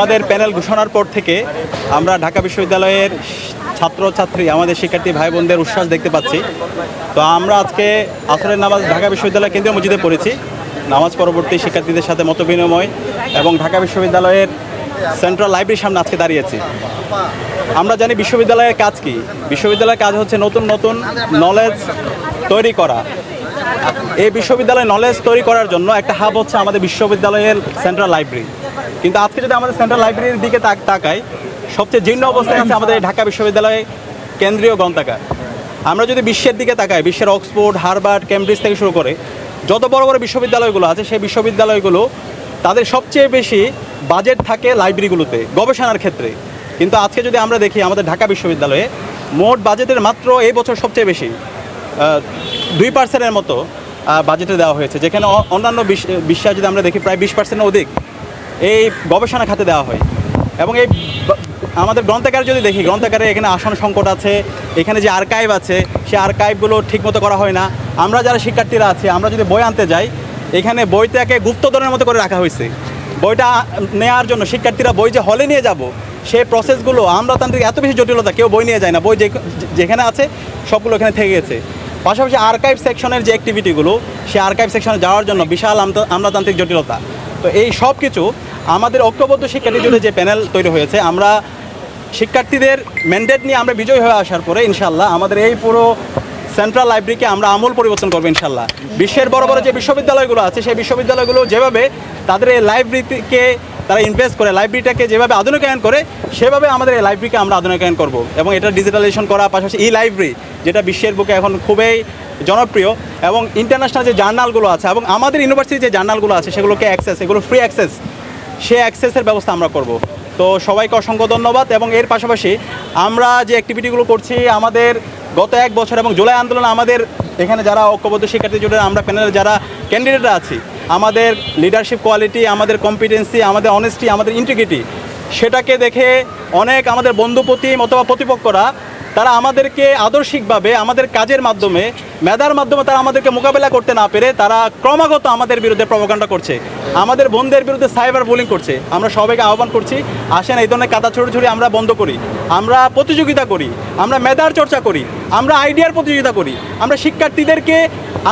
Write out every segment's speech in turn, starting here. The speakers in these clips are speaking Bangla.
আমাদের প্যানেল ঘোষণার পর থেকে আমরা ঢাকা বিশ্ববিদ্যালয়ের ছাত্রছাত্রী, আমাদের শিক্ষার্থী ভাই বোনদের উচ্ছ্বাস দেখতে পাচ্ছি। তো আমরা আজকে আসরের নামাজ ঢাকা বিশ্ববিদ্যালয় কেন্দ্রীয় মসজিদে পড়েছি। নামাজ পরবর্তী শিক্ষার্থীদের সাথে মত বিনিময় এবং ঢাকা বিশ্ববিদ্যালয়ের সেন্ট্রাল লাইব্রেরির সামনে আজকে দাঁড়িয়েছি। আমরা জানি বিশ্ববিদ্যালয়ের কাজ কি। বিশ্ববিদ্যালয়ের কাজ হচ্ছে নতুন নতুন নলেজ তৈরি করা। এই বিশ্ববিদ্যালয়ে নলেজ তৈরি করার জন্য একটা হাব হচ্ছে আমাদের বিশ্ববিদ্যালয়ের সেন্ট্রাল লাইব্রেরি কিন্তু আজকে যদি আমাদের সেন্ট্রাল লাইব্রেরির দিকে তাক- তাকাই, সবচেয়ে জীর্ণ অবস্থায় আছে আমাদের ঢাকা বিশ্ববিদ্যালয়ে কেন্দ্রীয় গ্রন্থাগার। আমরা যদি বিশ্বের দিকে তাকাই, বিশ্বের অক্সফোর্ড, হার্ভার্ড, কেমব্রিজ থেকে শুরু করে যত বড় বড় বিশ্ববিদ্যালয়গুলো আছে, সেই বিশ্ববিদ্যালয়গুলো তাদের সবচেয়ে বেশি বাজেট থাকে লাইব্রেরিগুলোতে গবেষণার ক্ষেত্রে। কিন্তু আজকে যদি আমরা দেখি আমাদের ঢাকা বিশ্ববিদ্যালয়ে মোট বাজেটের মাত্র এই বছর সবচেয়ে বেশি। দুই পার্সেন্টের মতো বাজেটে দেওয়া হয়েছে, যেখানে অন্যান্য বিশ- বিশ্বে যদি আমরা দেখি, প্রায় বিশ পার্সেন্টের অধিক এই গবেষণা খাতে দেওয়া হয়। এবং এই আমাদের গ্রন্থাগার যদি দেখি, গ্রন্থাগারে এখানে আসন সংকট আছে, এখানে যে আর্কাইভ আছে সেই আর্কাইভগুলো ঠিকমতো করা হয় না। আমরা যারা শিক্ষার্থীরা আছি, আমরা যদি বই আনতে যাই, এখানে বইটাকে গুপ্তধনের মতো করে রাখা হয়েছে। বইটা নেওয়ার জন্য শিক্ষার্থীরা বই যে হলে নিয়ে যাব সেই প্রসেসগুলো আমলাতান্ত্রিক এত বেশি জটিলতা, কেউ বই নিয়ে যায় না। বই যেখানে আছে, সবগুলো এখানে থেকে গেছে। পাশাপাশি আর্কাইভ সেকশনের যে অ্যাক্টিভিটিগুলো সেই আর্কাইভ সেকশনে যাওয়ার জন্য বিশাল আমলাতান্ত্রিক জটিলতা। তো এই সব কিছু আমাদের ঐক্যবদ্ধ শিক্ষার্থী জুড়ে যে প্যানেল তৈরি হয়েছে, আমরা শিক্ষার্থীদের ম্যান্ডেট নিয়ে আমরা বিজয়ী হয়ে আসার পরে ইনশাল্লাহ আমাদের এই পুরো সেন্ট্রাল লাইব্রেরিকে আমরা আমূল পরিবর্তন করব ইনশাল্লাহ বিশ্বের বড় বড় যে বিশ্ববিদ্যালয়গুলো আছে, সেই বিশ্ববিদ্যালয়গুলো যেভাবে তাদের এই লাইব্রেরিকে তারা ইনভেস্ট করে লাইব্রেরিটাকে যেভাবে আধুনিকায়ন করে, সেভাবে আমাদের এই লাইব্রেরিকে আমরা আধুনিকায়ন করব। এবং এটা ডিজিটালাইজেশন করা, পাশাপাশি ই লাইব্রেরি যেটা বিশ্বের বুকে এখন খুবই জনপ্রিয় এবং ইন্টারন্যাশনাল যে জার্নালগুলো আছে এবং আমাদের ইউনিভার্সিটির যে জার্নালগুলো আছে সেগুলোকে অ্যাক্সেস এগুলো ফ্রি অ্যাক্সেস সে অ্যাক্সেসের ব্যবস্থা আমরা করব। তো সবাইকে অসংখ্য ধন্যবাদ এবং এর পাশাপাশি আমরা যে অ্যাক্টিভিটিগুলো করছি, আমাদের গত এক বছর এবং জুলাই আন্দোলনে আমাদের এখানে যারা ঐক্যবদ্ধ শিক্ষার্থী জুড়ে, আমরা প্যানেলে যারা ক্যান্ডিডেটরা আছি, আমাদের লিডারশিপ কোয়ালিটি আমাদের কম্পিটেন্সি আমাদের অনেস্টি আমাদের ইন্টিগ্রিটি সেটাকে দেখে অনেক আমাদের বন্ধুপ্রতিম অথবা প্রতিপক্ষরা তারা আমাদেরকে আদর্শিকভাবে, আমাদের কাজের মাধ্যমে, মেধার মাধ্যমে তারা আমাদেরকে মোকাবেলা করতে না পেরে তারা ক্রমাগত আমাদের বিরুদ্ধে প্রভাকাণ্ডা করছে। আমাদের বন্ধের বিরুদ্ধে সাইবার বুলিং করছে। আমরা সবাইকে আহ্বান করছি, আসেন এই ধরনের কাদা ছড়ি আমরা বন্ধ করি। আমরা প্রতিযোগিতা করি, আমরা মেধার চর্চা করি, আমরা আইডিয়ার প্রতিযোগিতা করি। আমরা শিক্ষার্থীদেরকে,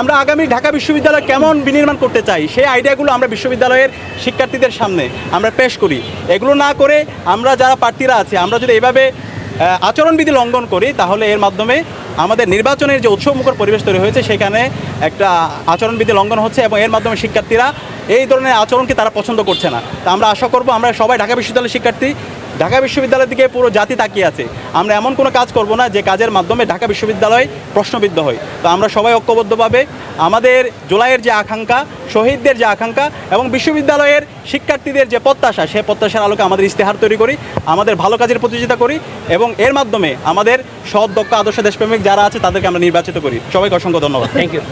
আমরা আগামী ঢাকা বিশ্ববিদ্যালয় কেমন বিনির্মাণ করতে চাই, সেই আইডিয়াগুলো আমরা বিশ্ববিদ্যালয়ের শিক্ষার্থীদের সামনে আমরা পেশ করি। এগুলো না করে আমরা যারা প্রার্থীরা আছে, আমরা যদি এভাবে আচরণবিধি লঙ্ঘন করি, তাহলে এর মাধ্যমে আমাদের নির্বাচনের যে উৎসবমুখর পরিবেশ তৈরি হয়েছে, সেখানে একটা আচরণবিধি লঙ্ঘন হচ্ছে এবং এর মাধ্যমে শিক্ষার্থীরা এই ধরনের আচরণকে তারা পছন্দ করছে না। তা আমরা আশা করব, আমরা সবাই ঢাকা বিশ্ববিদ্যালয়ের শিক্ষার্থী ঢাকা বিশ্ববিদ্যালয়ের দিকে পুরো জাতি তাকিয়ে আছে। আমরা এমন কোনো কাজ করব না যে কাজের মাধ্যমে ঢাকা বিশ্ববিদ্যালয় প্রশ্নবিদ্ধ হয়। তো আমরা সবাই ঐক্যবদ্ধভাবে আমাদের জুলাইয়ের যে আকাঙ্ক্ষা, শহীদদের যে আকাঙ্ক্ষা এবং বিশ্ববিদ্যালয়ের শিক্ষার্থীদের যে প্রত্যাশা, সেই প্রত্যাশার আলোকে আমাদের ইস্তেহার তৈরি করি, আমাদের ভালো কাজের প্রতিযোগিতা করি এবং এর মাধ্যমে আমাদের সৎ, দক্ষ, আদর্শ দেশপ্রেমিক যারা আছে তাদেরকে আমরা নির্বাচিত করি। সবাইকে অসংখ্য ধন্যবাদ। Thank you